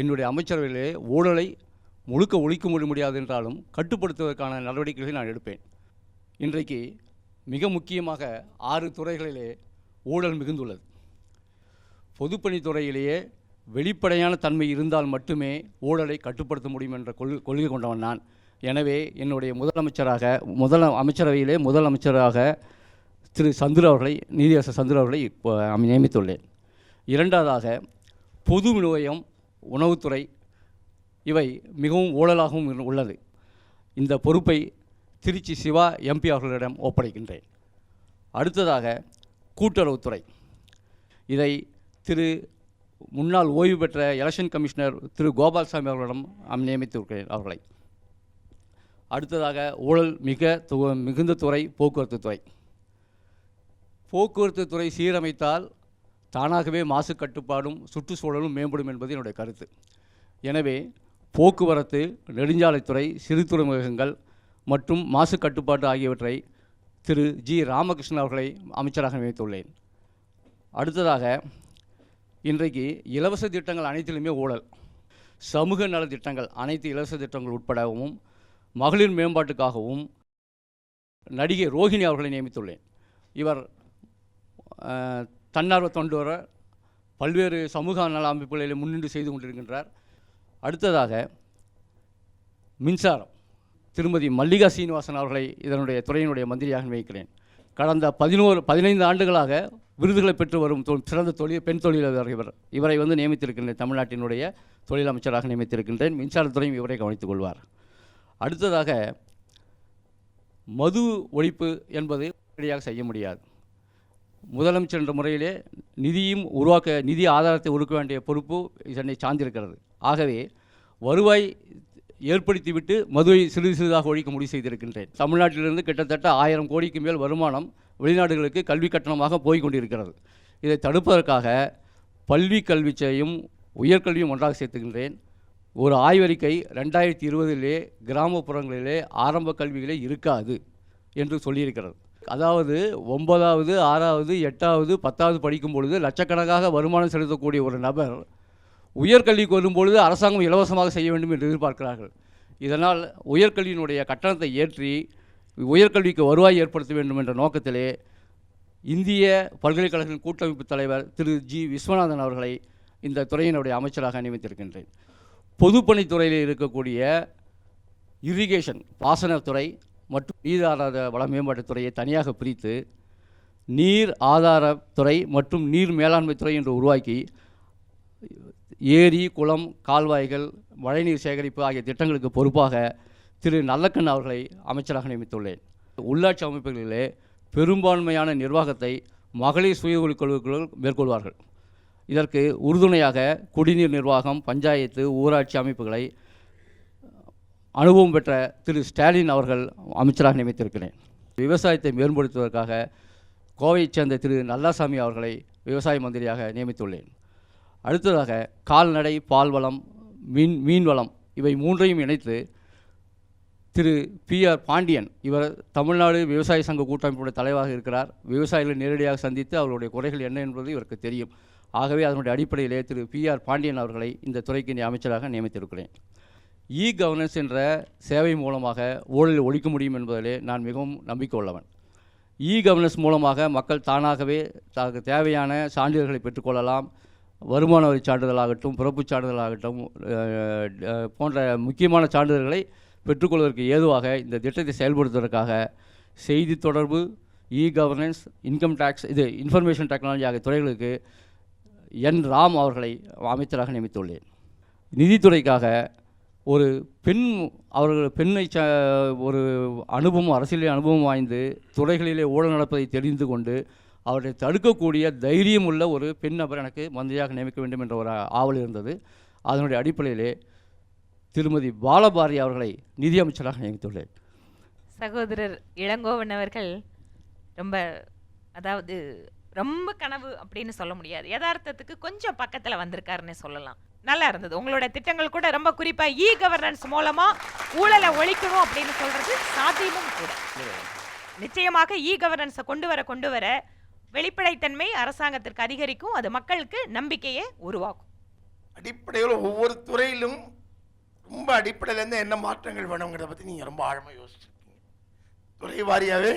என்னுடைய அமைச்சரவையிலே ஊழலை முழுக்க ஒழிக்க முடிய முடியாது என்றாலும் கட்டுப்படுத்துவதற்கான நடவடிக்கைகளை நான் எடுப்பேன். இன்றைக்கு மிக முக்கியமாக ஆறு துறைகளிலே ஊழல் மிகுந்துள்ளது. பொதுப்பணித்துறையிலேயே வெளிப்படையான தன்மை இருந்தால் மட்டுமே ஊழலை கட்டுப்படுத்த முடியும் என்ற கொள் கொள்கை கொண்டவன் நான். எனவே என்னுடைய முதலமைச்சராக முதல் அமைச்சரவையிலே முதலமைச்சராக திரு சந்துரு அவர்களை நீதியரசர் சந்திர அவர்களை இப்போ நியமித்துள்ளேன். இரண்டாவதாக பொது விநியோகம் உணவுத்துறை இவை மிகவும் ஊழலாகவும் உள்ளது. இந்த பொறுப்பை திருச்சி சிவா எம்பி அவர்களிடம் ஒப்படைக்கின்றேன். அடுத்ததாக கூட்டுறவுத்துறை. இதை திரு முன்னாள் ஓய்வு பெற்ற எலெக்ஷன் கமிஷனர் திரு கோபால்சாமி அவர்களிடம் அம் நியமித்திருக்கிறேன் அவர்களை. அடுத்ததாக ஊழல் மிக மிகுந்த துறை போக்குவரத்து துறை. போக்குவரத்து துறை சீரமைத்தால் தானாகவே மாசு கட்டுப்பாடும் சுற்றுச்சூழலும் மேம்படும் என்பது என்னுடைய கருத்து. எனவே போக்குவரத்து நெடுஞ்சாலைத்துறை சிறு துறைமுகங்கள் மற்றும் மாசு கட்டுப்பாடு ஆகியவற்றை திரு ஜி ராமகிருஷ்ணன் அவர்களை அமைச்சராக நியமித்துள்ளேன். அடுத்ததாக இன்றைக்கு இலவச திட்டங்கள் அனைத்திலுமே ஊழல். சமூக நல திட்டங்கள் அனைத்து இலவச திட்டங்கள் உட்படவும் மகளிர் மேம்பாட்டுக்காகவும் நடிகை ரோஹிணி அவர்களை நியமித்துள்ளேன். இவர் தன்னார்வ தொண்டு பல்வேறு சமூக நல அமைப்புகளில் முன்னின்று செய்து கொண்டிருக்கின்றார். அடுத்ததாக மின்சாரம். திருமதி மல்லிகா சீனிவாசன் அவர்களை இதனுடைய துறையினுடைய மந்திரியாக நியமிக்கிறேன். கடந்த பதினோரு பதினைந்து ஆண்டுகளாக விருதுகளை பெற்று வரும் தொ- சிறந்த தொழில் பெண் தொழிலாளர் இவர் இவரை வந்து நியமித்திருக்கின்றேன் தமிழ்நாட்டினுடைய தொழில் அமைச்சராக நியமித்திருக்கின்றேன். மின்சாரத்துறையும் இவரை கவனித்துக் கொள்வார். அடுத்ததாக மது ஒழிப்பு என்பது உடனடியாக செய்ய முடியாது. முதலமைச்சர் என்ற முறையிலே நிதியும் உருவாக்க நிதி ஆதாரத்தை ஒடுக்க வேண்டிய பொறுப்பு சென்னை சார்ந்திருக்கிறது. ஆகவே வருவாய் ஏற்படுத்திவிட்டு மதுவை சிறிது சிறிதாக ஒழிக்க முடிவு செய்திருக்கின்றேன். தமிழ்நாட்டிலிருந்து கிட்டத்தட்ட ஆயிரம் கோடிக்கு மேல் வருமானம் வெளிநாடுகளுக்கு கல்வி கட்டணமாக போய் கொண்டிருக்கிறது. இதை தடுப்பதற்காக பல்வி கல்விச்சையும் உயர்கல்வியும் ஒன்றாக சேர்த்துக்கின்றேன் ஒரு ஆய்வறிக்கை ரெண்டாயிரத்தி இருபதிலே கிராமப்புறங்களிலே ஆரம்ப கல்விகளே இருக்காது என்று சொல்லியிருக்கிறது. அதாவது ஒன்பதாவது ஆறாவது எட்டாவது பத்தாவது படிக்கும் பொழுது லட்சக்கணக்காக வருமானம் செலுத்தக்கூடிய ஒரு நபர் உயர்கல்விக்கு வரும்பொழுது அரசாங்கம் இலவசமாக செய்ய வேண்டும் என்று எதிர்பார்க்கிறார்கள். இதனால் உயர்கல்வியினுடைய கட்டணத்தை ஏற்றி உயர்கல்விக்கு வருவாய் ஏற்படுத்த வேண்டும் என்ற நோக்கத்திலே இந்திய பல்கலைக்கழகத்தின் கூட்டமைப்பு தலைவர் திரு ஜி. விஸ்வநாதன் அவர்களை இந்த துறையினுடைய அமைச்சராக நியமித்திருக்கின்றேன். பொதுப்பணித்துறையில் இருக்கக்கூடிய இரிகேஷன் பாசனத்துறை மற்றும் நீர் ஆதார வள மேம்பாட்டுத்துறையை தனியாக பிரித்து நீர் ஆதாரத்துறை மற்றும் நீர் மேலாண்மை துறை என்று உருவாக்கி ஏரி குளம் கால்வாய்கள் மழைநீர் சேகரிப்பு ஆகிய திட்டங்களுக்கு பொறுப்பாக திரு நல்லக்கண் அவர்களை அமைச்சராக நியமித்துள்ளேன். உள்ளாட்சி அமைப்புகளிலே பெரும்பான்மையான நிர்வாகத்தை மகளிர் சுய குழுக்கள் மேற்கொள்வார்கள். இதற்கு உறுதுணையாக குடிநீர் நிர்வாகம் பஞ்சாயத்து ஊராட்சி அமைப்புகளை அனுபவம் பெற்ற திரு ஸ்டாலின் அவர்கள் அமைச்சராக நியமித்திருக்கிறேன். விவசாயத்தை மேம்படுத்துவதற்காக கோவையைச் சேர்ந்த திரு நல்லாசாமி அவர்களை விவசாய மந்திரியாக நியமித்துள்ளேன். அடுத்ததாக கால்நடை பால்வளம் மீன் மீன்வளம் இவை மூன்றையும் இணைத்து திரு பி ஆர் பாண்டியன் இவர் தமிழ்நாடு விவசாய சங்க கூட்டமைப்புடைய தலைவராக இருக்கிறார். விவசாயிகளை நேரடியாக சந்தித்து அவருடைய குறைகள் என்ன என்பது இவருக்கு தெரியும். ஆகவே அதனுடைய அடிப்படையிலே திரு பி ஆர் பாண்டியன் அவர்களை இந்த துறைக்கு அமைச்சராக நியமித்திருக்கிறேன். இ கவர்னன்ஸ் என்ற சேவை மூலமாக ஊழல் ஒழிக்க முடியும் என்பதிலே நான் மிகவும் நம்பிக்கை உள்ளவன் இ கவர்னன்ஸ் மூலமாக மக்கள் தானாகவே தனக்கு தேவையான சான்றிதழ்களை பெற்றுக்கொள்ளலாம். வருமான வரி சான்றிதழாகட்டும் பிறப்புச் சான்றிதழாகட்டும் போன்ற முக்கியமான சான்றிதழ்களை பெற்றுக்கொள்வதற்கு ஏதுவாக இந்த திட்டத்தை செயல்படுத்துவதற்காக செய்தி தொடர்பு இ கவர்னன்ஸ் இன்கம் டேக்ஸ் இது இன்ஃபர்மேஷன் டெக்னாலஜி ஆகிய துறைகளுக்கு என் ராம் அவர்களை அமைச்சராக நியமித்துள்ளேன். நிதித்துறைக்காக ஒரு பெண் அவர்கள் பெண்ணை ச ஒரு அனுபவம் அரசியலில் அனுபவம் வாய்ந்து துறைகளிலே ஊழல் நடப்பதை தெரிந்து கொண்டு அவரை தடுக்கக்கூடிய தைரியம் உள்ள ஒரு பெண் நபர் எனக்கு மந்திரியாக நியமிக்க வேண்டும் என்ற ஒரு ஆவல் இருந்தது. அதனுடைய அடிப்படையிலே திருமதி பாலபாரி அவர்களை நிதியமைச்சராக நியமித்துள்ளேன். சகோதரர் இளங்கோவன் அவர்கள் ரொம்ப அதாவது ரொம்ப கனவு அப்படின்னு சொல்ல முடியாது. யதார்த்தத்துக்கு கொஞ்சம் பக்கத்தில் வந்திருக்காருன்னு சொல்லலாம். நல்லா இருந்தது. உங்களோட திட்டங்கள் கூட ரொம்ப குறிப்பா இ கவர்னன்ஸ் மூலமா ஊழலை ஒழிக்கணும் அப்படின்னு சொல்றது சாத்தியமும் கூட. நிச்சயமாக இ கவர்னன்ஸை கொண்டு வர கொண்டு வர வெளிப்படைத்தன்மை அரசாங்கத்திற்கு அதிகரிக்கும். அது மக்களுக்கு நம்பிக்கையை உருவாக்கும். அடிப்படையில் ஒவ்வொரு துறையிலும் ரொம்ப அடிப்படையிலேருந்து என்ன மாற்றங்கள் வேணுங்கிறத பற்றி நீங்கள் ரொம்ப ஆழமாக யோசிச்சிருக்கீங்க. துறை வாரியாகவே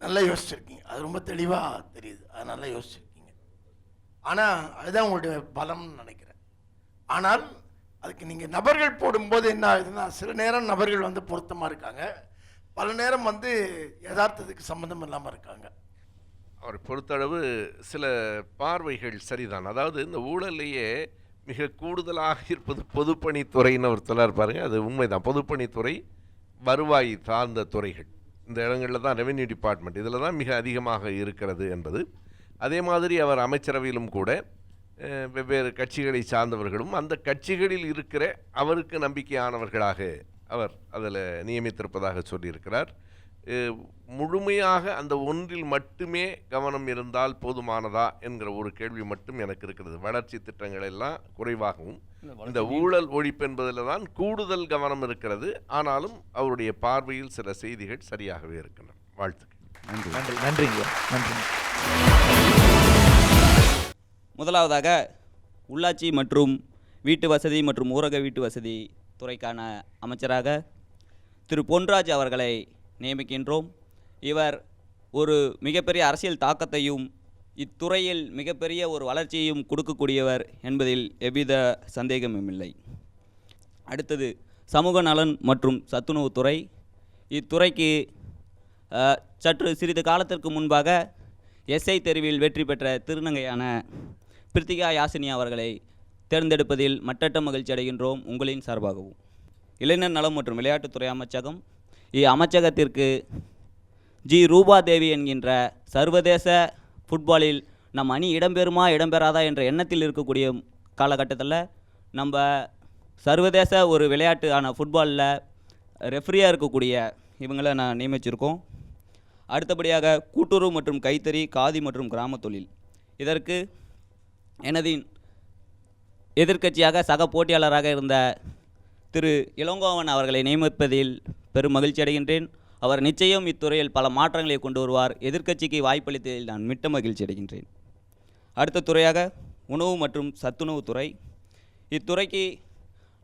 நல்லா யோசிச்சிருக்கீங்க. அது ரொம்ப தெளிவாக தெரியுது. அது நல்லா யோசிச்சிருக்கீங்க. ஆனால் அதுதான் உங்களுடைய பலம்னு நினைக்கிறேன். ஆனால் அதுக்கு நீங்கள் நபர்கள் போடும்போது என்ன ஆகுதுன்னா சில நேரம் நபர்கள் வந்து பொருத்தமாக இருக்காங்க. பல நேரம் வந்து யதார்த்தத்துக்கு சம்மந்தம் இல்லாமல் இருக்காங்க. அவரை பொறுத்தளவு சில பார்வைகள் சரிதான். அதாவது இந்த ஊழல்லையே மிக கூடுதலாக இருப்பது பொதுப்பணித்துறைன்னு ஒரு சொல்லார் பாருங்க. அது உண்மைதான். பொதுப்பணித்துறை வருவாய் சார்ந்த துறைகள். இந்த இடங்களில் தான் ரெவென்யூ டிபார்ட்மெண்ட் இதில் தான் மிக அதிகமாக இருக்கிறது என்பது. அதே மாதிரி அவர் அமைச்சரவையிலும் கூட வெவ்வேறு கட்சிகளை சார்ந்தவர்களும் அந்த கட்சிகளில் இருக்கிற அவருக்கு நம்பிக்கையானவர்களாக அவர் அதில் நியமித்திருப்பதாக சொல்லியிருக்கிறார். முழுமையாக அந்த ஒன்றில் மட்டுமே கவனம் இருந்தால் போதுமானதா என்கிற ஒரு கேள்வி மட்டும் எனக்கு இருக்கிறது. வளர்ச்சி திட்டங்கள் எல்லாம் குறைவாகவும் இந்த ஊழல் ஒழிப்பு என்பதில் தான் கூடுதல் கவனம் இருக்கிறது. ஆனாலும் அவருடைய பார்வையில் சில செய்திகள் சரியாகவே இருக்கின்றன. வாழ்த்துக்கள். நன்றி. நன்றி. நன்றிங்க. நன்றி முதலாவதாக உள்ளாட்சி மற்றும் வீட்டு வசதி மற்றும் ஊரக வீட்டு வசதி துறைக்கான அமைச்சராக திரு பொன்ராஜ் அவர்களை நியமிக்கின்றோம். இவர் ஒரு மிகப்பெரிய அரசியல் தாக்கத்தையும் இத்துறையில் மிகப்பெரிய ஒரு வளர்ச்சியையும் கொடுக்கக்கூடியவர் என்பதில் எவ்வித சந்தேகமும் இல்லை. அடுத்தது சமூக நலன் மற்றும் சத்துணவுத்துறை இத்துறைக்கு சற்று சிறிது காலத்திற்கு முன்பாக எஸ்ஐ தெரிவில் வெற்றி பெற்ற திருநங்கையான பிரித்திகா யாசினி அவர்களை தேர்ந்தெடுப்பதில் மட்டற்ற மகிழ்ச்சி அடைகின்றோம் உங்களின் சார்பாகவும். இளைஞர் நலம் மற்றும் விளையாட்டுத்துறை அமைச்சகம் இம்மச்சகத்திற்கு ஜி. ரூபா தேவி என்கின்ற சர்வதேச ஃபுட்பாலில் நம் அணி இடம்பெறுமா இடம்பெறாதா என்ற எண்ணத்தில் இருக்கக்கூடிய காலகட்டத்தில் நம்ம சர்வதேச ஒரு விளையாட்டு ஆன ஃபுட்பாலில் ரெஃப்ரியாக இருக்கக்கூடிய இவங்களை நான் நியமிச்சிருக்கோம். அடுத்தபடியாக கூட்டுறவு மற்றும் கைத்தறி காதி மற்றும் கிராமத் தொழில். இதற்கு எனது எதிர்க்கட்சியாக சக போட்டியாளராக இருந்த திரு இளங்கோவன் அவர்களை நியமிப்பதில் பெரும் மகிழ்ச்சி அடைகின்றேன். அவர் நிச்சயம் இத்துறையில் பல மாற்றங்களை கொண்டு வருவார். எதிர்க்கட்சிக்கு வாய்ப்பளித்ததில் நான் மிட்ட மகிழ்ச்சி அடைகின்றேன். அடுத்த துறையாக உணவு மற்றும் சத்துணவு துறை. இத்துறைக்கு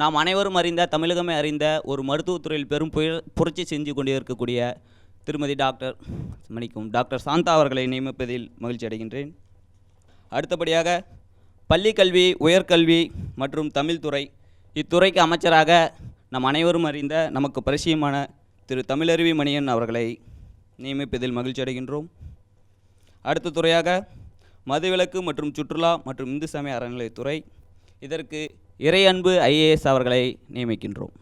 நாம் அனைவரும் அறிந்த தமிழகமே அறிந்த ஒரு மருத்துவத்துறையில் பெரும் புரட்சி செஞ்சு கொண்டிருக்கக்கூடிய திருமதி டாக்டர் மணிக்கும் டாக்டர் சாந்தா அவர்களை நியமிப்பதில் மகிழ்ச்சி அடைகின்றேன். அடுத்தபடியாக பள்ளிக்கல்வி உயர்கல்வி மற்றும் தமிழ்துறை இத்துறைக்கு அமைச்சராக நம் அனைவரும் அறிந்த நமக்கு பரிசியமான திரு தமிழருவி மணியன் அவர்களை நியமிப்பதில் மகிழ்ச்சி அடைகின்றோம். அடுத்த துறையாக மதுவிலக்கு மற்றும் சுற்றுலா மற்றும் இந்து சமய அறநிலையத்துறை இதற்கு இறையன்பு ஐஏஎஸ் அவர்களை நியமிக்கின்றோம்.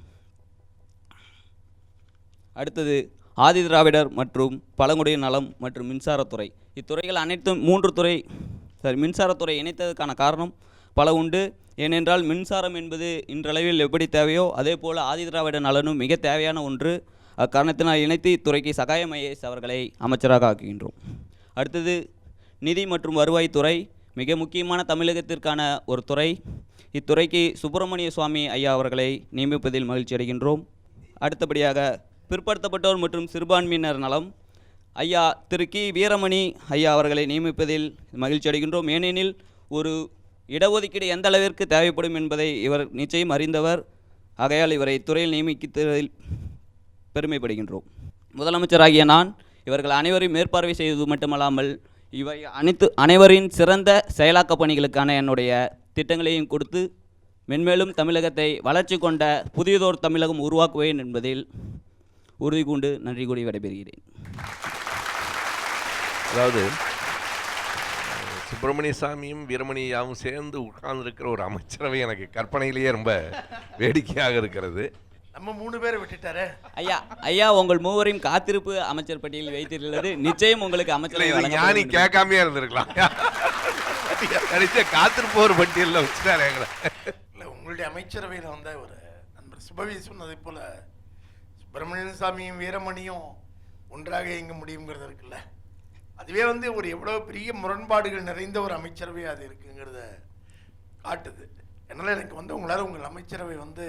அடுத்தது ஆதிதிராவிடர் மற்றும் பழங்குடியின் நலம் மற்றும் மின்சாரத்துறை. இத்துறைகள் அனைத்தும் மூன்று துறை சரி மின்சாரத்துறை இணைத்ததற்கான காரணம் பல உண்டு. ஏனென்றால் மின்சாரம் என்பது இன்றளவில் எப்படி தேவையோ அதே போல் ஆதிதிராவிட நலனும் மிக தேவையான ஒன்று. அக்காரணத்தினால் இணைத்து இத்துறைக்கு சகாயம் ஐஏஎஸ் அவர்களை அமைச்சராக ஆக்குகின்றோம். அடுத்தது நிதி மற்றும் வருவாய்த்துறை மிக முக்கியமான தமிழகத்திற்கான ஒரு துறை. இத்துறைக்கு சுப்பிரமணிய சுவாமி ஐயா அவர்களை நியமிப்பதில் மகிழ்ச்சி அடைகின்றோம். அடுத்தபடியாக பிற்படுத்தப்பட்டோர் மற்றும் சிறுபான்மையினர் நலம். ஐயா திரு கி. வீரமணி ஐயா அவர்களை நியமிப்பதில் மகிழ்ச்சி அடைகின்றோம். ஏனெனில் ஒரு இடஒதுக்கீடு எந்த அளவிற்கு தேவைப்படும் என்பதை இவர் நிச்சயம் அறிந்தவர். ஆகையால் இவரை துறையில் நியமித்ததில் பெருமைப்படுகின்றோம். முதலமைச்சராகிய நான் இவர்கள் அனைவரையும் மேற்பார்வை செய்வது மட்டுமல்லாமல் இவை அனைத்து அனைவரின் சிறந்த செயலாக்க பணிகளுக்கான என்னுடைய திட்டங்களையும் கொடுத்து மென்மேலும் தமிழகத்தை வளர்ச்சி கொண்ட புதியதோர் தமிழகம் உருவாக்குவேன் என்பதில் உறுதி கொண்டு நன்றி கூடி விடைபெறுகிறேன். அதாவது சுப்பிரமணிய சாமியும் வீரமணியாவும் சேர்ந்து உட்கார்ந்துருக்கிற ஒரு அமைச்சரவை எனக்கு கற்பனையிலேயே ரொம்ப வேடிக்கையாக இருக்கிறது. நம்ம மூணு பேரை விட்டுட்டாரே. ஐயா ஐயா உங்கள் மூவரையும் காத்திருப்பு அமைச்சர் பட்டியலில் வைத்திருக்கிறது. நிச்சயம் உங்களுக்கு இல்ல அமைச்சரவை இது ஞானி கேட்காமையே இருந்திருக்கலாம். கடைசியா காத்திருப்போர் பட்டியலில் வச்சுட்டாரு எங்களை. இல்லை உங்களுடைய அமைச்சரவையில் வந்த ஒரு நண்பர் சுபவி சொன்னதை போல சுப்பிரமணியன் சாமியும் வீரமணியும் ஒன்றாக இயங்க முடியுங்கிறது இருக்குல்ல. அதுவே வந்து ஒரு எவ்வளோ பெரிய முரண்பாடுகள் நிறைந்த ஒரு அமைச்சரவை அது இருக்குங்கிறத காட்டுது. என்னால் எனக்கு வந்து உங்களால் உங்கள் அமைச்சரவை வந்து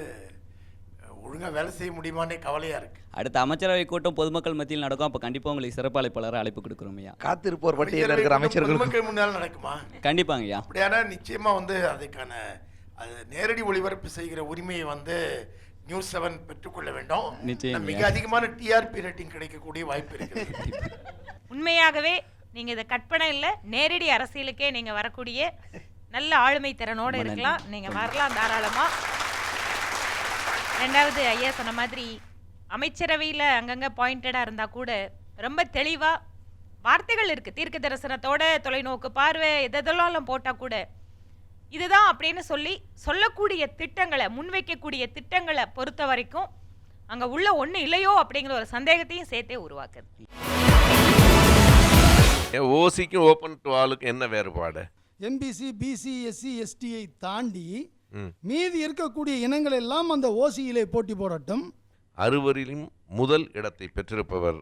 ஒழுங்காக வேலை செய்ய முடியுமானே கவலையாக இருக்குது அடுத்த அமைச்சரவை கூட்டம் பொதுமக்கள் மத்தியில் நடக்கும். அப்போ கண்டிப்பாக உங்களுக்கு சிறப்பு அழைப்பாளரை அழைப்பு கொடுக்குறோம் ஐயா. காத்திருப்போர் பட்டியலில் இருக்கிற அமைச்சர்களுக்கு மக்கள் முன்னால் நடக்குமா? கண்டிப்பாங்க ஐயா. அப்படியானா நிச்சயமாக வந்து அதுக்கான அது நேரடி ஒளிபரப்பு செய்கிற உரிமையை வந்து நியூஸ் செவன் பெற்றுக்கொள்ள வேண்டும். மிக அதிகமான டிஆர்பி ரேட்டிங் கிடைக்கக்கூடிய வாய்ப்பு இருக்குது. உண்மையாகவே நீங்க இதை கற்பனை இல்ல நேரடி அரசியலுக்கே நீங்க வரக்கூடிய நல்ல ஆளுமை திறனோட இருக்கலாம். நீங்க வரலாம் தாராளமா. ரெண்டாவது ஐயா சொன்ன மாதிரி அமைச்சரவையில் அங்கங்க பாயிண்டடா இருந்தா கூட ரொம்ப தெளிவா வார்த்தைகள் இருக்கு. தீர்க்க தரிசனத்தோட தொலைநோக்கு பார்வை எதெல்லாம் போட்டா கூட இதுதான் அப்படின்னு சொல்லி சொல்லக்கூடிய திட்டங்களை முன்வைக்கக்கூடிய திட்டங்களை பொறுத்த வரைக்கும் அங்க உள்ள ஒண்ணு இல்லையோ அப்படிங்கிற ஒரு சந்தேகத்தையும் சேர்த்தே உருவாக்குது. ஓசிக்கும் ஓப்பன் டு ஆளுக்கும் என்ன வேறுபாடு? எம்பிசி பிசி எஸ்சி எஸ்டியை தாண்டி. மீதி இருக்கக்கூடிய இனங்கள் எல்லாம் அந்த ஓசியிலே போட்டி போடட்டும். அறுவரிலும் முதல் இடத்தை பெற்றிருப்பவர்